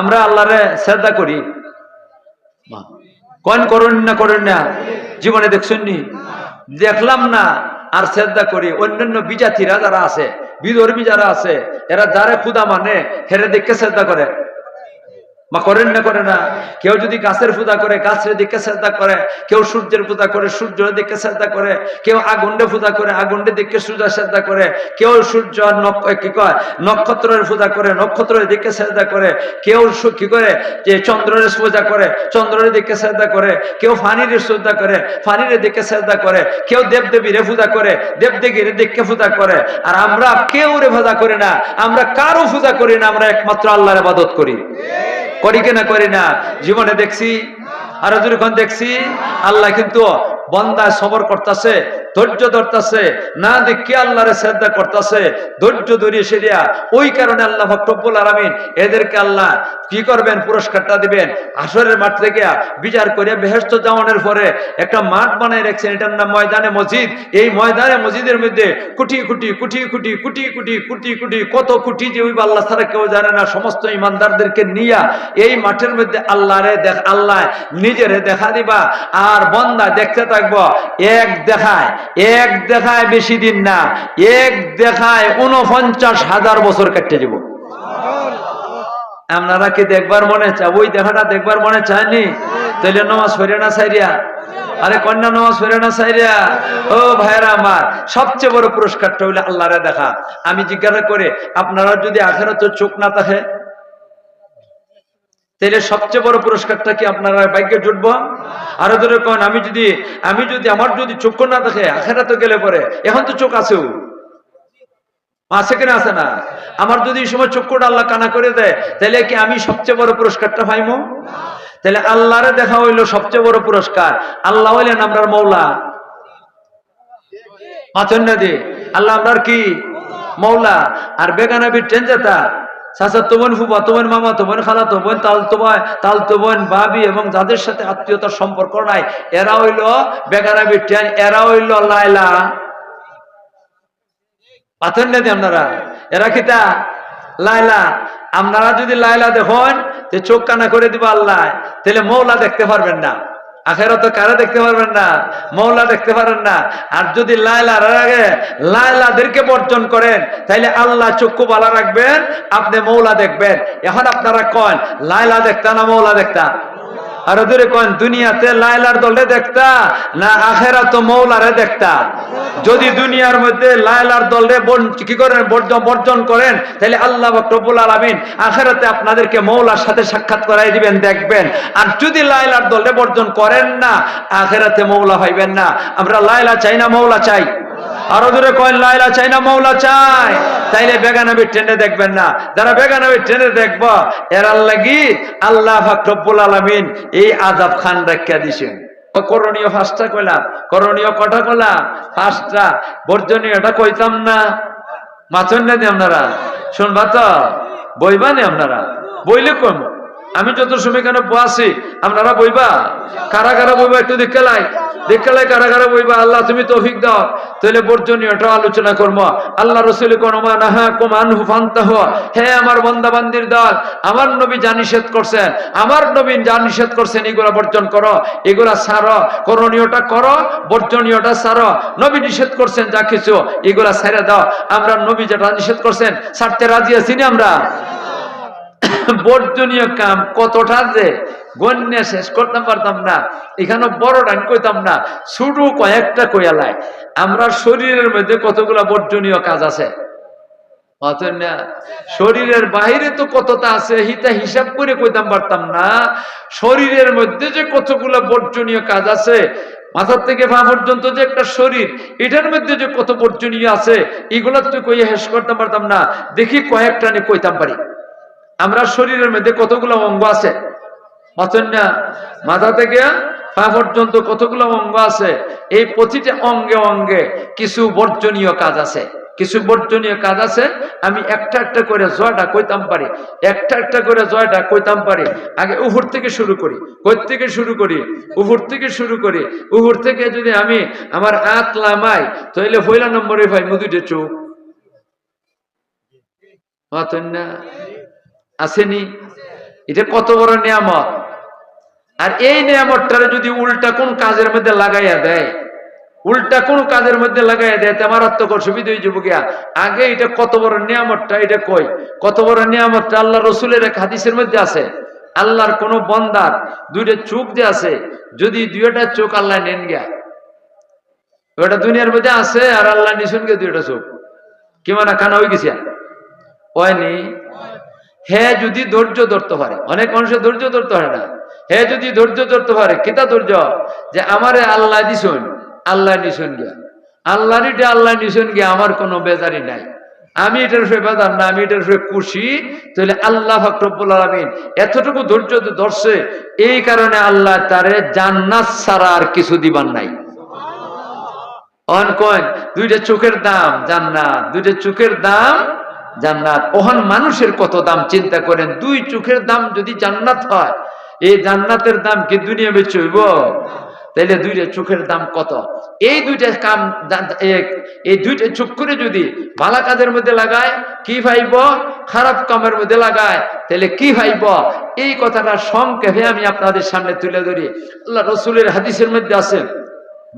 আমরা আল্লাহরে শ্রদ্ধা করি। কন করেন না করেন না জীবনে দেখছেন নি? দেখলাম না আর শ্রদ্ধা করি। অন্যান্য বিজাতিরা যারা আছে বিধর্মী যারা আছে এরা যারা খুদা মানে হেরে দেখে শ্রদ্ধা করে। মা করেন না, করে না। কেউ যদি গাছের পূজা করে, গাছের দিকে শ্রদ্ধা করে, কেউ সূর্যের পূজা করে, সূর্যের দিকে শ্রদ্ধা করে, কেউ আগুন্ডে পূজা করে আগুন্ডে দিকে সূর্য শ্রদ্ধা করে, কেউ সূর্য কি কয়? নক্ষত্রের পূজা করে, নক্ষত্রের দিকে শ্রদ্ধা করে, কেউ কি করে? যে চন্দ্রের পূজা করে, চন্দ্রের দিকে শ্রদ্ধা করে, কেউ ফানির শ্রদ্ধা করে, ফানির দিকে শ্রদ্ধা করে, কেউ দেবদেবীরে পূজা করে, দেবদেবীর দিকে পূজা করে। আর আমরা কেউ রে পূজা করি না, আমরা কারও পূজা করি না, আমরা একমাত্র আল্লাহর ইবাদত করি। করি কিনা করি না জীবনে দেখছি আরও যখন দেখছি আল্লাহ কিন্তু বন্দা সবর করতেছে ধৈর্য ধরতেছে, না দেখি আল্লাহরে শ্রদ্ধা করতেছে, ধৈর্য ধরিয়ে সেরিয়া, ওই কারণে আল্লাহ ভক্তব্বুল আলমিন এদেরকে আল্লাহ কি করবেন, পুরস্কারটা দিবেন। আসরের মাঠ থেকে বিচার করে বেহেস্ত যাওয়ানোর পরে একটা মাঠ বানাই রেখেছেন, এটার নাম ময়দানে মসজিদ। এই ময়দানে মসজিদের মধ্যে কুটি কুটি কুটি কুটি কুটি কুটি কুটি কুটি, কত কুটি যে ওই আল্লাহ ছাড়া কেউ জানে না, সমস্ত ইমানদারদেরকে নিয়া এই মাঠের মধ্যে আল্লাহরে দেখ, আল্লাহ নিজেরে দেখা দিবা, আর বন্দা দেখতে থাকব, এক দেখায় এক দেখায় বেশি দিন না, এক দেখায় উনপঞ্চাশ হাজার বছর কাটতে যাব। আপনারা কি দেখবার মনে চায় ওই দেখাটা দেখবার মনে চায়নি? তাইলে নমাজ ফেরে না সাইরিয়া? আরে কন্যা, নমাজ ফেরে না সাইরিয়া? ও ভাইরা আমার, সবচেয়ে বড় পুরস্কারটা হইলে আল্লাহরে দেখা। আমি জিজ্ঞাসা করে, আপনারা যদি আখেরা তো চোখ না থাকে তাহলে সবচেয়ে বড় পুরস্কারটা কি আপনারা ভাগ্যে জুটবো? আরও ধরে কন, আমি যদি আমি যদি, আমার যদি চক্ষু না থাকে আখেরা তো গেলে পরে। এখন তো চোখ আছেও আছে কিনা আছে না? আমার যদি সময় চক্ষুটা আল্লাহ কানা করে দেয় তাহলে কি আমি সবচেয়ে বড় পুরস্কারটা পাইমো? তাহলে আল্লাহরে দেখা হইল সবচেয়ে বড় পুরস্কার। আল্লাহ হইলেন আমরার মৌলা। আল্লাহ আমরার কি? মৌলা। আর বেগানাবির ট্রেন যেতা চাচা তোমন ফুবা তোমন মামা তোমন খালা তোমন তাল তোমায় তাল তোমন ভাবি এবং যাদের সাথে আত্মীয়তার সম্পর্ক নাই, এরা হইল বেগানবীর ট্রেন এরা হইল লাইলা পাথর নেই আপনারা? এরা কিতা লাইলা আপনারা যদি লাইলা দেখুন চোখ কানা করে দিব আল্লাহ। তাহলে মৌলা দেখতে পারবেন না। আখেরা তো কারা দেখতে পারবেন না? মৌলা দেখতে পারেন না? আর যদি লাইলা আগে লাইলাদেরকে বর্জন করেন, তাইলে আল্লাহ চক্ষু বালা রাখবেন, আপনি মৌলা দেখবেন। এখন আপনারা কন লাইলা দেখতা না মৌলা দেখতা? আর দূরে কন দুনিয়াতে লাইলার দলে দেখতা, না আখেরা তো মৌলারে দেখতা? যদি দুনিয়ার মধ্যে লাইলার দলে কি করেন, বর্জন করেন, তাহলে আল্লাহ রব্বুল আলামিন আখেরাতে আপনাদেরকে মৌলার সাথে সাক্ষাৎ করাই দিবেন, দেখবেন। আর যদি লাইলার দলে বর্জন করেন না, আখেরাতে মৌলা হইবেন না। আমরা লাইলা চাই না, মৌলা চাই। আরও দূরে কয়েন লাইলা চাই না, মৌলা চাই। তাইলে বেগানবীর ট্রেনে দেখবেন না। যারা বেগানবীর ট্রেনে দেখব এরার লাগি আল্লাহ ফাকরবুল আলমিন এই আজাব খান রাখিয়া দিছেন। করণীয় ফাঁসটা কইলাম, করণীয় কটা কলাম ফার্স্টটা বর্জনীয়টা কইতাম না। মাথন না দি আপনারা? শুনবা তো? বইবা নি আপনারা? বইলে কম আমি যত সময় কেন বসি আপনারা বইবা? কারা কারা বইবা? একটু দেখে দেখলাই কারা কারা বইবা? আল্লাহ তুমি তৌফিক দাও। তাহলে বর্জনীয়টা আলোচনা করব। আল্লাহ রসুল কনমা নাহা কুমান হুফান্ত হে আমার বন্দাবান্দির দল, আমার নবী যা নিষেধ করছেন, আমার নবী যা নিষেধ করছেন, এগুলা বর্জন করো, এগুলা সারো করণীয়টা করো, বর্জনীয়টা সারো নবী নিষেধ করছেন যা কিছু, এগুলা ছেড়ে দাও। আমরা নবী যেটা নিষেধ করছেন, ছাড়তে রাজি আছি না আমরা? বর্জনীয় কাম কতটা যে গণ্যে শেষ করতে পারতাম না। এখানে বড় ডান কইতাম না, শুধু কয়েকটা কইয়ালাই আমরা শরীরের মধ্যে কতগুলা বর্জনীয় কাজ আছে? শরীরের বাইরে তো কতটা আছে হিতা হিসাব করে কইতাম পারতাম না। শরীরের মধ্যে যে কতগুলো বর্জনীয় কাজ আছে, মাথার থেকে পা পর্যন্ত যে একটা শরীর, এটার মধ্যে যে কত বর্জনীয় আছে, এগুলা তো কইয়া হেস করতে পারতাম না। দেখি কয়েকটা নিয়ে কইতাম পারি। আমরা শরীরের মধ্যে কতগুলো অঙ্গ আছে? অথচ না, মাথা থেকে পা পর্যন্ত কতগুলো অঙ্গ আছে? এই প্রতিটা অঙ্গে অঙ্গে কিছু বর্জনীয় কাজ আছে। কিছু বর্জনীয় কাজ আছে, আমি একটা একটা করে জয়টা কইতাম পারি। একটা একটা করে জয়টা কইতাম পারি। আগে উহুর থেকে শুরু করি কই থেকে শুরু করি, উহুর থেকে শুরু করি। উহুর থেকে যদি আমি আমার আত লামাই, তাহলে হইলা নম্বরে ভাই মুদুটে চোখ। আসেনি? এটা কত বড় নিয়ামত? আর এই নিয়ামতটারে যদি উল্টা কোন কাজের মধ্যে লাগাইয়া দেয়, উল্টা কোন কাজের মধ্যে লাগাইয়া দেয় তেমার অসুবিধা হয়ে যাব গিয়া আগে এটা কত বড় নিয়ামতটা, এটা কই? কত বড় নিয়ামতটা আল্লাহ রসুলের এক হাদিসের মধ্যে আছে। আল্লাহর কোন বন্দার দুইটা চোখ যে আছে, যদি দুইটা চোখ আল্লাহ নেন গিয়া। ওটা দুনিয়ার মধ্যে আছে আর আল্লাহ নিশুন গে দুইটা চোখ। কি মানে হয়ে গেছে? হয়নি হে যদি ধৈর্য ধরতে পারে, অনেক মানুষের ধৈর্য ধরতে পারে না। হে যদি ধৈর্য ধরতে পারে, কিতা ধৈর্য? যে আমারে আল্লাহ দিছুন, আল্লাহ নিশুন গিয়া। আল্লাহর এটা আল্লাহ নিশুন গিয়া আমার কোনো বেজারি নাই। আমি এটার সে বেদার না, আমি এটার সে খুশি। তাহলে আল্লাহ ফকরবুল আলমিন এতটুকু ধৈর্য ধরছে, এই কারণে আল্লাহ তারে জান্নাত ছাড়া আর কিছু দিবার নাই। অন কয়েন দুইটা চোখের দাম জান্নাত, দুইটা চোখের দাম জান্নাত। ওহান মানুষের কত দাম? চিন্তা করেন, দুই চোখের দাম যদি জান্নাত হয়, এই জান্নাতের দাম কি দুনিয়া বেচে হইব? তাইলে দুইটা চোখের দাম কত? এই দুইটা কাম এই দুইটা চোখ করে যদি ভালা কাজের মধ্যে লাগায়, কি ভাইব? খারাপ কামের মধ্যে লাগায় তাহলে কি ভাইব? এই কথাটা সংক্ষেপে আমি আপনাদের সামনে তুলে ধরি। আল্লাহ রসুলের হাদিসের মধ্যে আছে।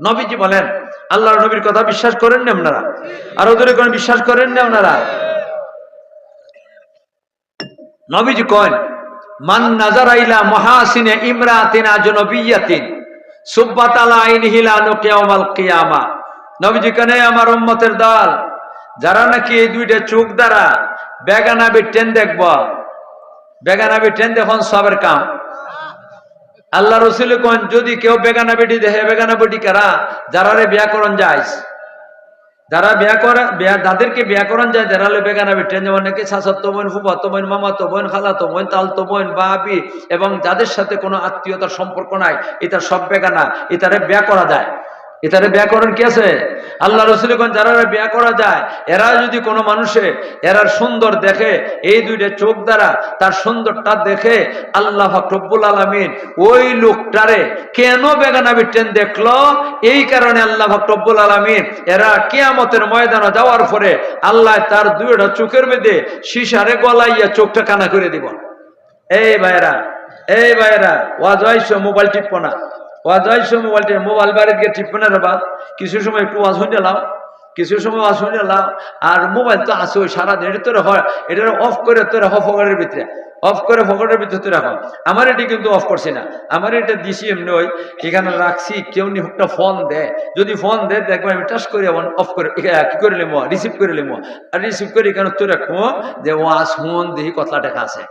নবীজি বলেন আল্লাহ নবীর কথা বিশ্বাস করেন না আপনারা? আরও দূরে কোন বিশ্বাস করেন না আপনারা? নবীজি কন মান নাজারাইলা মহাসিনে ইমরাতিন আজনবিয়াতিন কিয়ামাল কিয়ামা। আমার দল, যারা নাকি এই দুইটা চোখ দ্বারা দেখব সবের কাম। আল্লাহ রসুল যদি কেউ বেগানা বেটি দেখে বেগানা বেটি কারা যারা রে ব্যাকরণ যায় যারা বিয়া করা, বিয়া, যাদেরকে ব্যাকরণ যায়, যারা বেগানা বেটেন যেমন নাকি শাসত্ব বোন, ফুফাতো বোন মামাতো বোন খালাতো বোন তালতো বোন বাবি এবং যাদের সাথে কোনো আত্মীয়তার সম্পর্ক নাই, এটা সব বেগানা, এটারে বিয়া করা যায়। এটারে ব্যাকরণ কি আছে? আল্লাহ রসুলগঞ্জ যারা বিয়া করা যায় এরা যদি কোনো মানুষে এরা সুন্দর দেখে, এই দুইটা চোখ দ্বারা তার সুন্দরটা দেখে, আল্লাহ ফকরবুল আলমিন ওই লোকটারে কেন বেগানা বিটেন দেখল? এই কারণে আল্লাহ ফকরবুল আলমিন এরা কেয়ামতের ময়দানে যাওয়ার পরে আল্লাহ তার দুইটা চোখের মধ্যে সিসারে গলাইয়া চোখটা কানা করে দিব। এই ভাইরা এই ভাইরা, ওয়াজ মোবাইল টিপো না। ওয়াজ মোবাইলটা মোবাইল বাড়িতে গিয়ে টিপবে না বাদ কিছু সময় একটু ওয়াজ হয়ে লাও, কিছু সময় ওয়াজ হয়ে লাও, আর মোবাইল তো আছে ওই সারাদিন, এটা তোরা হয়, এটা অফ করে তোরা হ ফকারের ভিতরে অফ করে ফকারের ভিতরে তোরা হয়। আমার এটি কিন্তু অফ করছি না, আমার এটা দিছি এমনি ওই, এখানে রাখছি, কেউ নি একটা ফোন দেয়, যদি ফোন দেয়, দেখব আমি টাচ করে অফ করে কি করে লিমো? রিসিভ করে লিমো। আর রিসিভ করে এখানে তোরা রাখব যে ওয়াজ হুন দেখি টাকা আছে।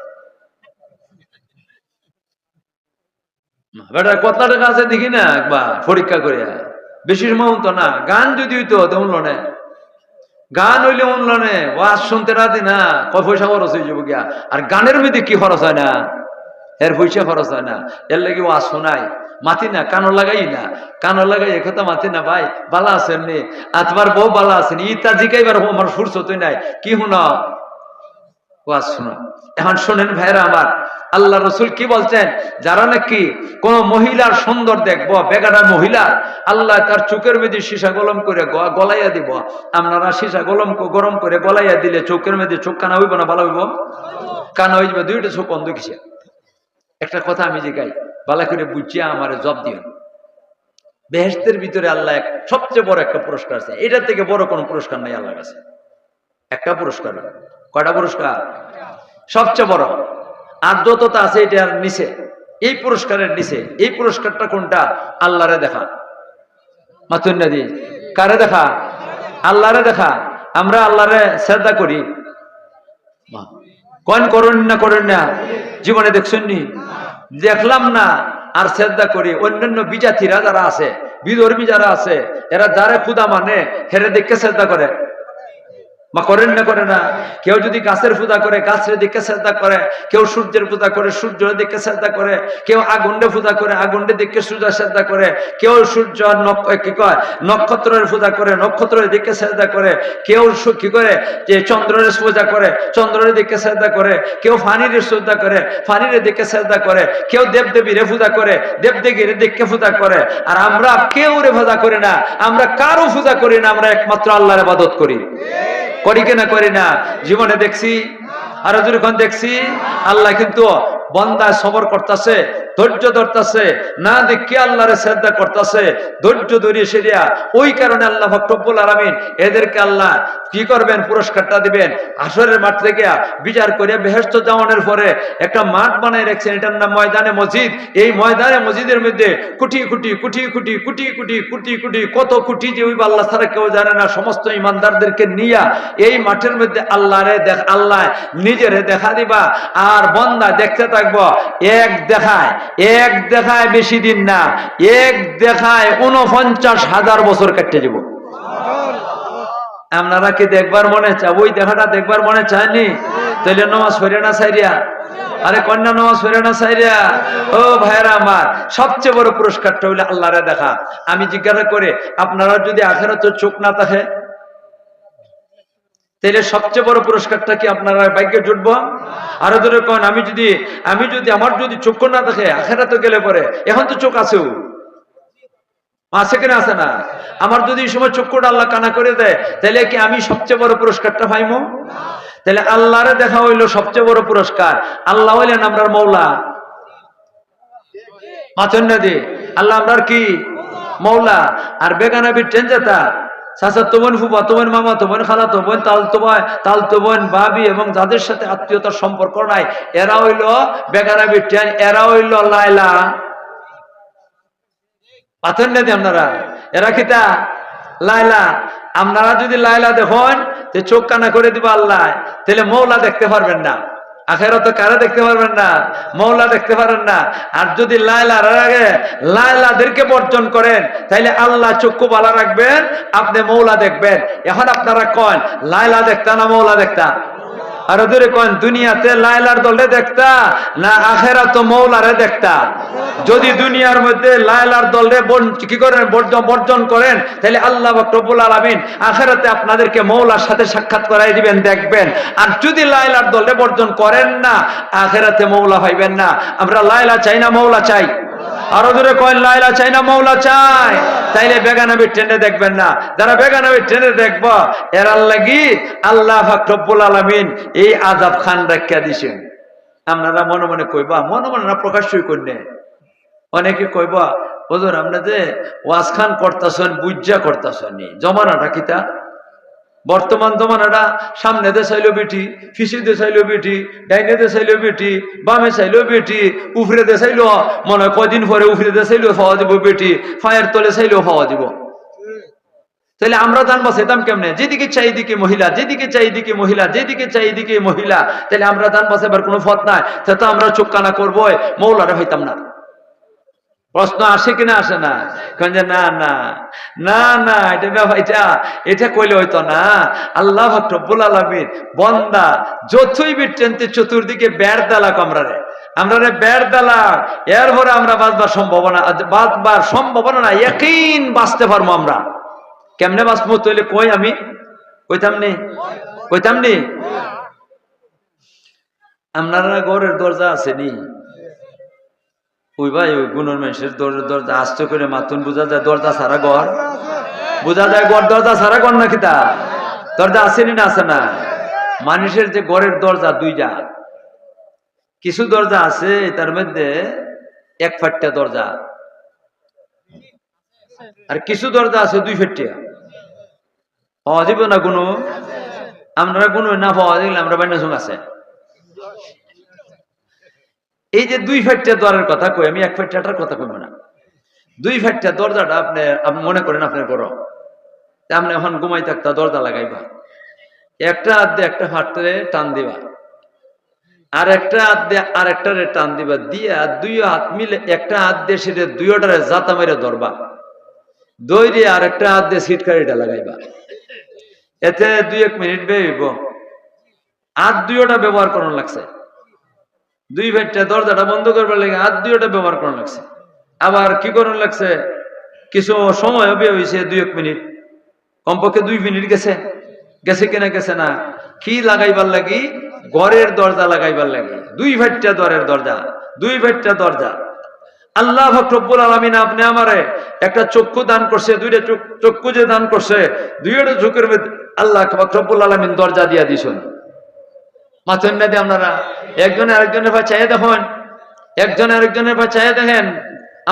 দেখি না একবার, পরীক্ষা করিয়া। বেশি সময় না। গান যদি হইতো তেমন গান হইলে ওয়াজ শুনতে রাতি না। পয়সা খরচ হয়ে যাব গিয়া? আর গানের মধ্যে কি খরচ হয় না? এর পয়সা খরচ হয় না। এর লাগে ওয়াজ শোনাই মাতি না, কানো লাগাই না। কানো লাগাই একথা মাতি না, ভাই। বালা আছেন নি। আর তোমার বউ বালা আছেন। ইতা জিকাইবার আমার ফুরসতই নাই। কি শুনা? এখন শোনেন ভাইরা আমার, আল্লাহ রসুল কি বলছেন? যারা নাকি কোন মহিলার সুন্দর দেখব বেগানা মহিলার আল্লাহ তার চোখের মধ্যে সীসা গলম করে গলাইয়া দিব। আপনারা সীসা গলম গরম করে গলাইয়া দিলে চোখের মধ্যে চোখ কানা হইব না ভালো হইব? কানা যাবে দুইটা চোখ বন্ধ কিসে? একটা কথা আমি জিগাই বালা করে বুঝিয়া আমার জব দিও। বেহেস্তের ভিতরে আল্লাহ এক সবচেয়ে বড় একটা পুরস্কার আছে। এটার থেকে বড় কোনো পুরস্কার নাই আল্লাহর কাছে। একটা পুরস্কার। কয়টা পুরস্কার? সবচেয়ে বড়। যতটা আছে এটার নিচে। এই পুরস্কারের নিচে। এই পুরস্কারটা কোনটা? আল্লাহরে দেখা। মাতুন্নাদি কারে দেখা? আল্লাহরে দেখা। আমরা আল্লাহরে শ্রদ্ধা করি। কন করেন না করেন না। জীবনে দেখছেন নি? দেখলাম না। আর শ্রদ্ধা করি। অন্যান্য বিজাতিরা যারা আছে, বিধর্মী যারা আছে, এরা যারা ক্ষুদা মানে হেরে দেখে শ্রদ্ধা করে। মা করেন না, করে না। কেউ যদি গাছের পূজা করে, গাছের দিকে চেষ্টা করে, কেউ সূর্যের পূজা করে, সূর্যের দিকে চেষ্টা করে, কেউ আগুন্ডে পূজা করে আগুন্ডে দিকে সূর্য চেষ্টা করে, কেউ সূর্য কি কয়? নক্ষত্রের পূজা করে, নক্ষত্রের দিকে চেষ্টা করে, কেউ কি করে? যে চন্দ্রের পূজা করে, চন্দ্রের দিকে চেষ্টা করে, কেউ ফানির শ্রদ্ধা করে, ফানির দিকে চেষ্টা করে, কেউ দেবদেবীরে পূজা করে, দেবদেবীর দিকে পূজা করে। আর আমরা কেউ রে পূজা করি না, আমরা কারও পূজা করি না, আমরা একমাত্র আল্লাহর আবাদত করি। করি কিনা করি না জীবনে দেখছি আরও যখন দেখছি। আল্লাহ কিন্তু বন্দা সবর করতেছে ধৈর্য ধরতেছে, না দেখি আল্লাহরে শ্রদ্ধা করতেছে, ধৈর্য ধরিয়ে সেরিয়া, ওই কারণে আল্লাহ ফকরবুল আলমিন এদেরকে আল্লাহ কি করবেন? পুরস্কারটা দিবেন। আসরের মাঠ থেকে বিচার করে বেহেস্ত যাওয়ানোর পরে একটা মাঠ বানাই রেখেছেন। এটার নাম ময়দানে মসজিদ। এই ময়দানে মসজিদের মধ্যে কুটি কুটি কুটি কুটি কুটি কুটি কুটি কুটি, কত কুটি যে ওই আল্লাহ ছাড়া কেউ জানে না। সমস্ত ইমানদারদেরকে নিয়া এই মাঠের মধ্যে আল্লাহরে দেখ আল্লাহ নিজেরে দেখা দিবা। আর বন্দা দেখতে থাকব, এক দেখায় এক দেখায় বেশি দিন না, এক দেখায় উনপঞ্চাশ হাজার বছর কাটতে যাব। আপনারা কি দেখবার মনে চায় ওই দেখাটা দেখবার মনে চায়নি? তাহলে নমাজ ফেরে না সাইরিয়া? আরে কন্যা, নমাজ ফেরে না সাইরিয়া? ও ভাইরা আমার, সবচেয়ে বড় পুরস্কারটা হইলে আল্লাহরে দেখা। আমি জিজ্ঞাসা করে, আপনারা যদি আখেরা তো চোখ না থাকে? তাহলে সবচেয়ে বড় পুরস্কারটা কি আপনারা ভাগ্যে জুটবো? আরও ধরে কন, আমি যদি আমি যদি, আমার যদি চক্ষু না থাকে আখেরা তো গেলে পরে। এখন তো চোখ আছেও আছে কিনা আছে না? আমার যদি সময় চক্ষুটা আল্লাহ কানা করে দেয় তাহলে কি আমি সবচেয়ে বড় পুরস্কারটা পাইমো? তাহলে আল্লাহরে দেখা হইল সবচেয়ে বড় পুরস্কার। আল্লাহ হইলেন আমরার মৌলা। মাথন্য আল্লাহ আমরার কি? মৌলা। আর বেগানাবির ট্রেন যেতা চাচা তোমন ফুবা তোমন মামা তোমন খালা তোমন তাল তোমায় তাল তোমন ভাবি এবং যাদের সাথে আত্মীয়তার সম্পর্ক নাই, এরা হইল বেগানাবির ট্রেন এরা হইল লাইলা পাথর নেই আপনারা? এরা কিতা লাইলা আপনারা যদি লাইলা দেখুন চোখ কানা করে দিব আল্লাহ। তাহলে মৌলা দেখতে পারবেন না। আখেরা তো কারা দেখতে পারবেন না? মৌলা দেখতে পারেন না? আর যদি লাইলা আগে লাইলাদেরকে বর্জন করেন, তাইলে আল্লাহ চক্ষু বালা রাখবেন, আপনি মৌলা দেখবেন। এখন আপনারা কন লাইলা দেখতা না মৌলা দেখতা? আর দূরে কন দুনিয়াতে লাইলার দলে দেখতা, না আখেরা তো মৌলারে দেখতা? যদি দুনিয়ার মধ্যে লাইলার দলে কি করেন, বর্জন বর্জন করেন, তাহলে আল্লাহ রব্বুল আলামিন আখেরাতে আপনাদেরকে মৌলার সাথে সাক্ষাৎ করাই দিবেন, দেখবেন। আর যদি লাইলার দলে বর্জন করেন না, আখেরাতে মৌলা হইবেন না। আমরা লাইলা চাই না, মৌলা চাই। আরও দূরে কয়েন লাইলা চাই না মৌলা চাই। তাইলে বেগানবীর ট্রেনে দেখবেন না। যারা বেগানবীর ট্রেনে দেখব এরার লাগি আল্লাহ ফাকরবুল আলমিন এই আজাব খান রাখিয়া দিছেন। আপনারা মনে মনে কইবা, মনে মনে না প্রকাশ্যই করলে অনেকে কইবা ওজন আমরা যে ওয়াজ খান করতেছেন বুজ্জা করতেছেন জমানাটা কিতা? বর্তমান জমানাটা সামনে দে চাইলো বেটি ফিসি দে চাইলো বেটি, ডাইনে দে বেটি, বামে চাইলো বেটি, উফরে দে চাইলো মনে হয় কদিন পরে উফরে দে চাইলো পাওয়া দিব বেটি, ফায়ার তলে চাইলেও পাওয়া দিব তাহলে আমরা জানব সেতাম কেমনে? যেদিকে চাই দিকে মহিলা, যেদিকে চাই দিকে মহিলা, যেদিকে চাই দিকে মহিলা তাহলে আমরা জানব এবার কোনো ফত নাই তো আমরা চোখ কানা করব মৌলারে হইতাম না। প্রশ্ন আসে কিনা আসে না। কেন যে না না। না না, এটা ব্যাপার এটা এটা কইলে হইতো না। আল্লাহ রব্বুল আলমীর বন্দা যতই বিটেনতে চতুর্দিকে বেড় দালা কামরারে আমরা রে বেড় দালা এর পরে আমরা বাঁচবার সম্ভাবনা বাঁচবার সম্ভাবনা না একইন বাঁচতে পারব আমরা। কেমনে বাঁচবো তৈলে কই আমি? কইতাম নি? কইতাম নি? আপনারা ঘরের দরজা আছে নি। ওই ভাই ওই গুণর মানুষের দরজা আস্ত করে মাতুন বোঝা যায়, দরজা সারা ঘর? বোঝা যায় ঘর, দরজা সারা ঘর নাকি তা? দরজা আসেনি না আছে না? মানুষের যে ঘরের দরজা দুইটা। কিছু দরজা আছে, তার মধ্যে এক ফাটটা দরজা। আর কিছু দরজা আছে দুই ফাটিয়া পাওয়া যাবে না কোনো? আমরা কোনো না পাওয়া যাবে আমরা বাইনা আছে। এই যে দুই ফাইটটা দরের কথা কই, আমি এক ফাইটটার কথা কইব না। দুই ফাইটটা দরজাটা আপনি আপনি মনে করেন আপনার বড়। আপনি এখন ঘুমাই থাকতা দরজা লাগাইবা। একটা হাত দিয়ে একটা ফাটতে টান দিবা। আর একটা হাত দিয়ে আর একটারে টান দিবা, দিয়ে আর দুই হাত মিলে একটা হাত দিয়ে সেটা দুইটারে জাতা মেরে ধরবা। দইরে আর একটা হাত দিয়ে সিটকারিটা লাগাইবা। এতে দুই এক মিনিট বেইব হাত দুইটা ব্যবহার করানো লাগছে। দুই ভাইটা দরজাটা বন্ধ করবার লাগে হাত দুইটা ব্যবহার করা লাগছে। আবার কি করার লাগছে? কিছু সময় হবে হয়েছে দুই এক মিনিট। কমপক্ষে দুই মিনিট গেছে। গেছে কিনা, গেছে না। কি লাগাইবার লাগি? ঘরের দরজা লাগাইবার লাগে। দুই ভাইটা দরের দরজা, দুই ভাইটা দরজা। আল্লাহ ফকরবুল আলমিন আপনি আমারে একটা চক্ষু দান করছে, দুইটা চক্ষু যে দান করছে, দুইটা চোখের আল্লাহ ফকরবুল আলমিন দরজা দিয়া দিছেন মাথন না আপনারা একজনে আরেকজনের পা চাইয়ে দেখুন একজন আরেকজনের বাঁচায় দেখেন,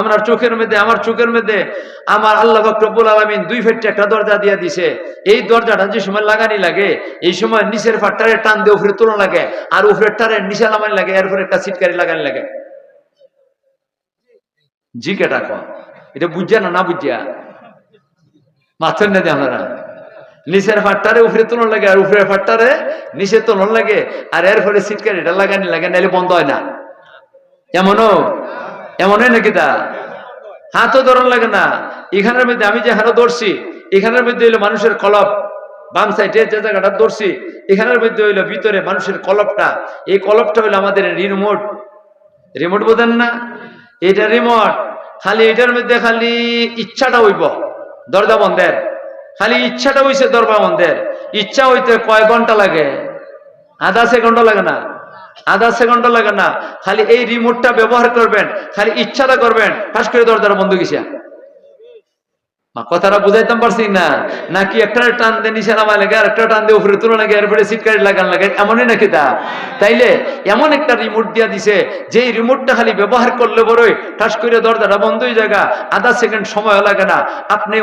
আমার চোখের মধ্যে, আমার চোখের মধ্যে, আমার আল্লাহ রব্বুল আলমিন দুই ফেটে একটা দরজা দিয়ে দিছে। এই দরজাটা যে সময় লাগানি লাগে, এই সময় নিচের ফাটটারে টান দিয়ে উপরে তোলা লাগে, আর উপরের টারে নিচে লাগানি লাগে, এরপরে একটা সিটকারি লাগানি লাগে। জি কেটা কন? এটা বুঝছে না না বুঝিয়া? মাথের না আপনারা। নিচের ফাটটারে উপরে তোলন লাগে, আর উপরের ফাটটারে নিচে তোলন লাগে, আর এরপরে সিটকারি এটা লাগানি লাগে নাহলে বন্ধ হয় না। এমনও? এমনই নাকি তা? হাতও ধরন লাগে না। এখানের মধ্যে আমি যে হারো ধরছি, এখানের মধ্যে হইল মানুষের কলপ, বাম সাইডে যে জায়গাটা ধরছি, এখানের মধ্যে হইল ভিতরে মানুষের কলপটা। এই কলপটা হইল আমাদের রিমোট রিমোট বোঝেন না? এটা রিমোট খালি এটার মধ্যে খালি ইচ্ছাটা হইব। দরজা বন্ধের। খালি ইচ্ছাটা হইছে দরবার মন্দের। ইচ্ছা হইতে কয় ঘণ্টা লাগে? আধা সেকেন্ড লাগে না। আধা সেকেন্ড লাগে না। খালি এই রিমোটটা ব্যবহার করবেন, খালি ইচ্ছাটা করবেন। ফাঁস করে দরজার বন্ধু গেছে কথাটা বুঝাইতাম পারছি না। নাকি একটা টান দিয়ে নিচে নামা লাগে আর একটা টান দিয়ে উপরে তুলে এরপরে লাগান লাগে, এমনই নাকি তা? তাইলে এমন একটা রিমোট দিয়া দিছে যে রিমোটটা খালি ব্যবহার করলে বড়ই ঠাস করে দরজাটা বন্ধ হয়ে জায়গা আধা সেকেন্ড সময় লাগে না। আপনি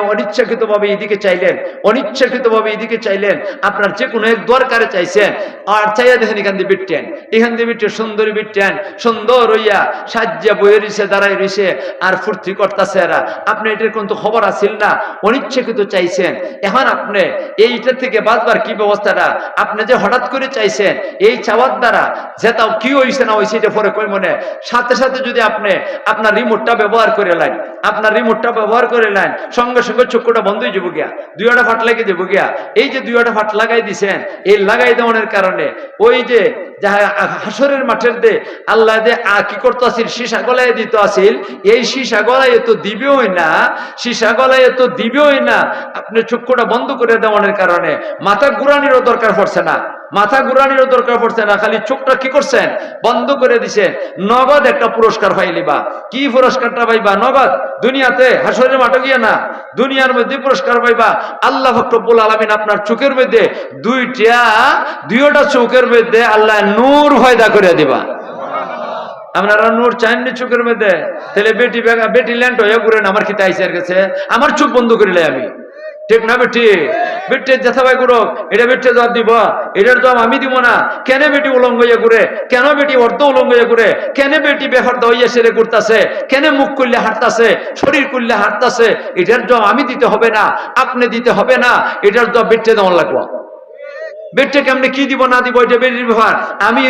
এদিকে চাইলেন অনিচ্ছাকৃত ভাবে এদিকে চাইলেন, আপনার যে কোনো এক দরকারে চাইছেন, আর চাইয়া দেখেন এখান দিয়ে বিটটেন। এখান দিয়ে বিটে সুন্দরী বিটটেন, সুন্দর হইয়া সাজ্জা বইয়ে রইছে দাঁড়াই রইছে, আর ফুর্তি করতেছে এরা। আপনি এটার কিন্তু খবর আসিল না অনিচ্ছাকৃত চাইছেন। এখন আপনি এইটা থেকে বাঁচবার কি ব্যবস্থাটা? আপনি যে হঠাৎ করে চাইছেন, এই চাওয়ার দ্বারা যে তাও কি হয়েছে না হয়েছে এটা পরে কই মনে? সাথে সাথে যদি আপনি আপনার রিমোটটা ব্যবহার করে লাইন আপনার রিমোটটা ব্যবহার করে লাইন সঙ্গে সঙ্গে চক্ষুটা বন্ধ হয়ে যাব গিয়া, দুইটা ফাট লাগিয়ে দেবো গিয়া, এই যে দুইটা ফাট লাগাই দিছেন, এই লাগাই দেওয়ানোর কারণে ওই যে হাসরের মাঠের দে, আল্লাহ দে, আ, কি করতো আসিল সীসা গলায় দিত আসিল এই সীসা গলায় তো দিবেই না, সীসা গলায় তো দিবেই না। আপনি চক্ষুটা বন্ধ করে দেওয়ানোর কারণে মাথা ঘুরানিরও দরকার পড়ছে না। মাথা ঘুরানিরও দরকার পড়ছে না, খালি চোখটা কি করছেন? বন্ধ করে দিছেন। নগদ একটা পুরস্কার পাইলিবা কি পুরস্কারটা পাইবা নগদ দুনিয়াতে হাসরের মাঠে গিয়ে না। দুনিয়ার মধ্যে পুরস্কার পাইবা। আল্লাহ ফকরবুল আলমিন আপনার চোখের মধ্যে দুইটা দুইটা চোখের মধ্যে আল্লাহ নূর ফয়দা করে দিবা। আপনারা নূর চাইননি চোখের মধ্যে? তাহলে বেটি বেটি ল্যান্ড হয়ে ঘুরেন, আমার কি আমার চোখ বন্ধ করিলে আমি। ঠিক না বেটি? বেটে জেঠা ভাই গুরো, এটা বেটে জবাব দিব। এটার জবাব আমি দিব না। কেন বেটি উলঙ্গ হইয়া ঘুরে? কেন বেটি অর্ধ উলঙ্গ হইয়া ঘুরে? কেন বেটি বেফার হইয়া সেরে ঘুরতাছে? কেন মুখ করলে হাঁটতাছে? শরীর করলে হাঁটতাছে? এটার জবাব আমি দিতে হবে না। আপনি দিতে হবে না। এটার জবাব বেটে দেওয়ার লাগবো। বেটে কেমনে কি দিব না দিব, এটা বেটির ব্যাপার আমি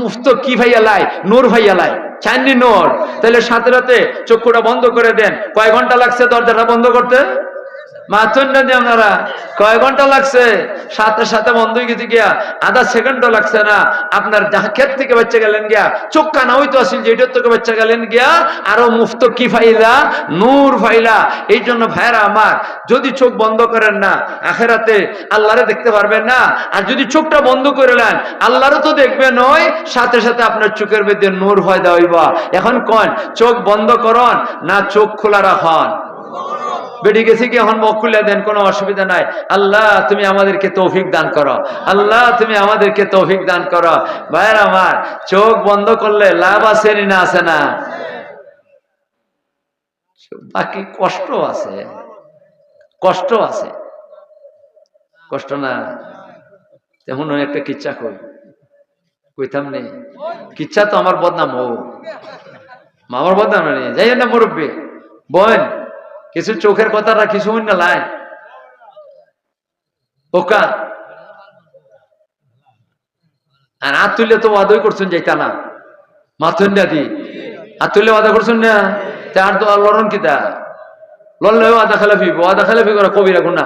মুফত কি ভাইয়া লাই? নূর ভাইয়া লাই। চাইনি নূর। তাহলে সাথে রাতে চক্ষুটা বন্ধ করে দেন। কয় ঘণ্টা লাগছে দরজাটা বন্ধ করতে? আপনারা ঘণ্টা লাগছে? সাথে সাথে বন্ধ হয়ে আধা আপনার নূর ফাইলা। এই জন্য ভাইরা আমার, যদি চোখ বন্ধ করেন না, আখেরাতে আল্লাহরে দেখতে পারবেন না। আর যদি চোখটা বন্ধ করে নেন, আল্লাহরও তো দেখবে নয়, সাথে সাথে আপনার চোখের মধ্যে নূর ফায়দা হইবা। এখন কন? চোখ বন্ধ করন, না চোখ খোলা রাখন। বেড়ে গেছে কি, এখন মুখ খুলে দেন, কোনো অসুবিধা নাই। আল্লাহ, তুমি আমাদেরকে তৌফিক দান করো। আল্লাহ, তুমি আমাদেরকে তৌফিক দান করো। ভাইয়ের আমার, চোখ বন্ধ করলে লাভ আছে না আছে না? বাকি কষ্ট আছে। কষ্ট আছে। কষ্ট না। তেমন একটা কিচ্ছা কই। কইতাম নেই কিচ্ছা তো আমার বদনাম ও। আমার বদনাম নেই যাই না, মুরব্বী। বোন কিছু চোখের কথাটা কিছু না লাই ওকা আর হাত তুললে তো ওয়াদই করছেন যাইতা না মাথুন না দি। হাত তুললে ওয়াদা করছেন না? তার তো লড়ন কিতা লড়লে ওয়াদা খেলাফি ওয়াদা খেলাফি করা কবিরা গুণা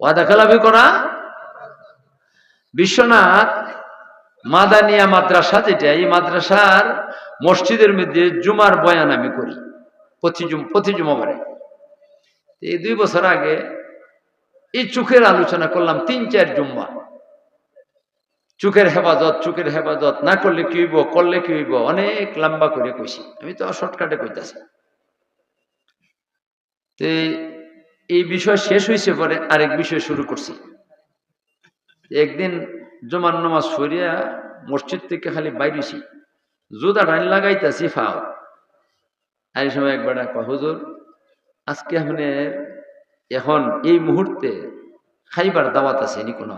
ওয়াদা খেলাফি করা বিশ্বনাথ মাদানিয়া মাদ্রাসা যেটা, এই মাদ্রাসার মসজিদের মধ্যে জুমার বয়ান আমি করি। প্রতি জুমাবারে এই দুই বছর আগে এই চোখের আলোচনা করলাম তিন, চার জুম্মা। চোখের হেফাজত চোখের হেফাজত, না করলে কি হইব, করলে কি হইব, অনেক লম্বা করে কইছি। আমি তো শর্টকাটে কইতাছি। তো এই বিষয় শেষ হয়েছে পরে আরেক বিষয় শুরু করছি। একদিন জমান নামাজ সরিয়া মসজিদ থেকে খালি বাইরেছি জুতা টাইন লাগাইতেছি ফাও। আর এই সময় একবার হুজুর, আজকে আপনি এখন এই মুহূর্তে খাইবার দাওয়াত আছে নি কোনো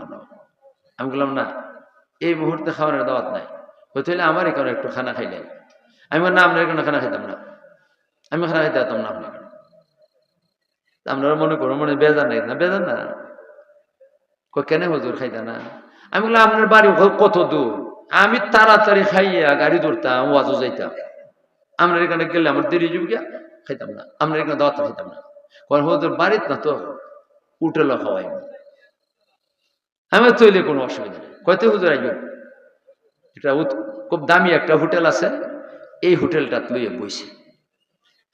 আমি বললাম, না, এই মুহূর্তে খাওয়ানোর দাওয়াত নাই। হয়তো হলে আমার এখানে একটু খানা খাইলেন। আমি না আপনার এখানে খানা খাইতাম না। আমি খানা খাইতে পারতাম না আপনার। আপনারা মনে করো, মনে বেজার নাই না, বেজার না। কেন হুজুর, খাইতা না? আমি বললাম, আপনার বাড়ি কত দূর? আমি তাড়াতাড়ি খাইয়া গাড়ি ধরতাম, ওয়াজও যাইতাম। আমরা এখানে গেলে আমার দেরি যুগ গিয়া খাইতাম না। আমরা এখানে দাওয়াত খাইতাম না। কারণ হুজুর বাড়িত না তো উঠেলো খাওয়াই আমি তৈলে কোনো অসুবিধা নেই। কয়তে হুজুর আইবেন এটা খুব দামি একটা হোটেল আছে, এই হোটেলটা লইয়ে বইছে।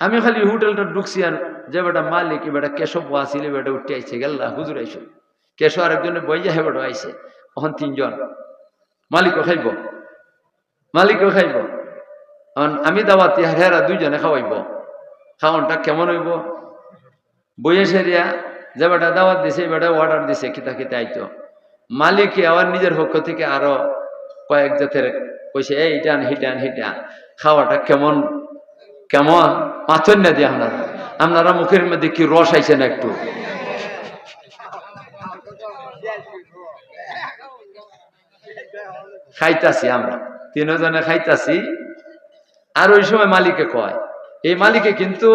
আমি খালি হোটেলটা ঢুকছি আর যে বেটা মালিক বেটা কেশব আসিল বেটা উঠে আইছে গেল্লা হুজুর আইসো। কেশব আরেকজনে বইয়া হে বেটা আইছে তখন তিনজন। মালিকও খাইব। মালিকও খাইব। এখন আমি দাওয়াতি হেরা দুইজনে খাওয়াইব। খাওয়ানটা কেমন হইব? বইয়ে সেরিয়া, যে বেটা দাওয়াত দিছে বেটা অর্ডার দিছে কিতা কিতা আইতো। মালিকে আবার নিজের পক্ষ থেকে আরও কয়েক জাতের কইছে, এই হিটান হিটান হিটান, খাওয়াটা কেমন কেমন? মাথন না দিয়ে আপনারা আপনারা মুখের মধ্যে কি রস আইছেন একটু? খাইতাছি আমরা, তিনজনে খাইতাছি। আর ওই সময় মালিকে কয়, এই মালিকে কিন্তু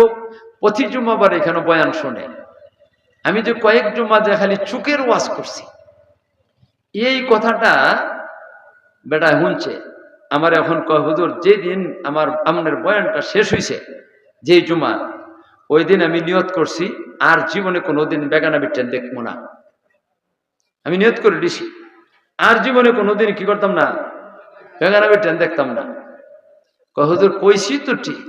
প্রতি জুমাবার এখানে বয়ান শোনে। আমি যে কয়েক জুমা যে খালি চুকের ওয়াজ করছি, এই কথাটা বেটা শুনছে। আমার এখন কয়, হুজুর, যেদিন আমার আপনার বয়ানটা শেষ হয়েছে যেই জুমা ওই দিন আমি নিয়ত করছি, আর জীবনে কোনোদিন বেগানা বিটেন দেখব না। আমি নিয়ত করে দিছি। আর জীবনে কোনোদিন কি করতাম না বেগানা বিটেন দেখতাম না। হুজুর, কইছি তো ঠিক,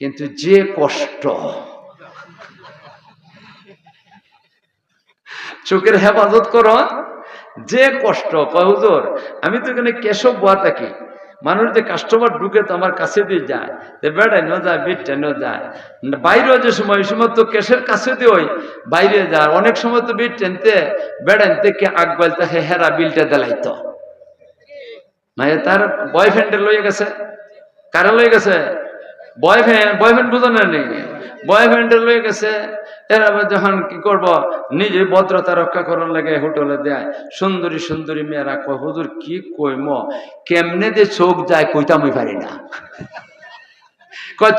কিন্তু যে কষ্ট চোখের হেফাজত করো যে কষ্ট হুজুর, আমি তো এখানে কেশব বোয়া থাকি, মানুষ যে কাস্টমার ঢুকে তো আমার কাছে দিয়ে যায় বেড়াই ন যায় বেটটা ন যায়, বাইরে যে সময় ওই সময় তো কেশের কাছে দিয়ে ওই বাইরে যায়, অনেক সময় তো বেট টেনতে বেড়ান থেকে আগ বলতে হেরা বিলটা দেলাইতো মানে তার বয়ফ্রেন্ডে লইয়ে গেছে। কারা লয়ে গেছে? বয়ফ্রেন্ড বয়ফ্রেন্ড বুঝানো নেই। বয়ফ্রেন্ডে লয়ে গেছে, এরা যখন কি করব? নিজে ভদ্রতা রক্ষা করার লাগে হোটেলে দেয়। সুন্দরী সুন্দরী মেয়েরা কয়, হুজুর, কি কইম? কেমনে যে চোখ যায় কইতামই পারি না।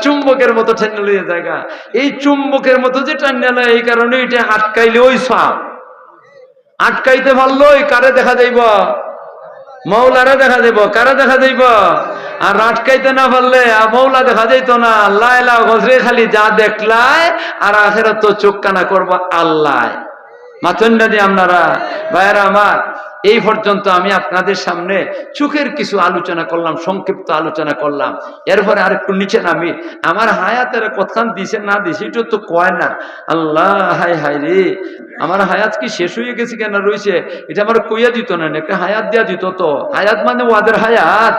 চুম্বকের মতো টেনে লইয়ে জায়গা এই চুম্বকের মতো যে টান্নে লয়, এই কারণে এটা আটকাইলে ওই সাপ আটকাইতে পারল কারে দেখা যাইব? মৌলারে দেখা যাইব, কারে দেখা যাইব? আর আটকাইতে না পারলে মৌলা দেখা যাইতো না। লাইলা গজরে খালি যা দেখলায় আর আখেরা তো চোখ কানা করব আল্লাহ মাথন্ডা দিয়ে আপনারা, ভাইয়েরা আমার, এই পর্যন্ত আমি আপনাদের সামনে চোখের কিছু আলোচনা করলাম, সংক্ষিপ্ত আলোচনা করলাম। এরপরে আর একটু নিচে নামি। আমার হায়াতের কথা দিছে না দিছে, এটা তো কয় না। আল্লাহ হাই হাই রে। আমার হায়াত কি শেষ হয়ে গেছে কেন রয়েছে এটা আমার কইয়া দিত না একটা হায়াত দিয়া দিত তো? হায়াত মানে ওয়াদের হায়াত।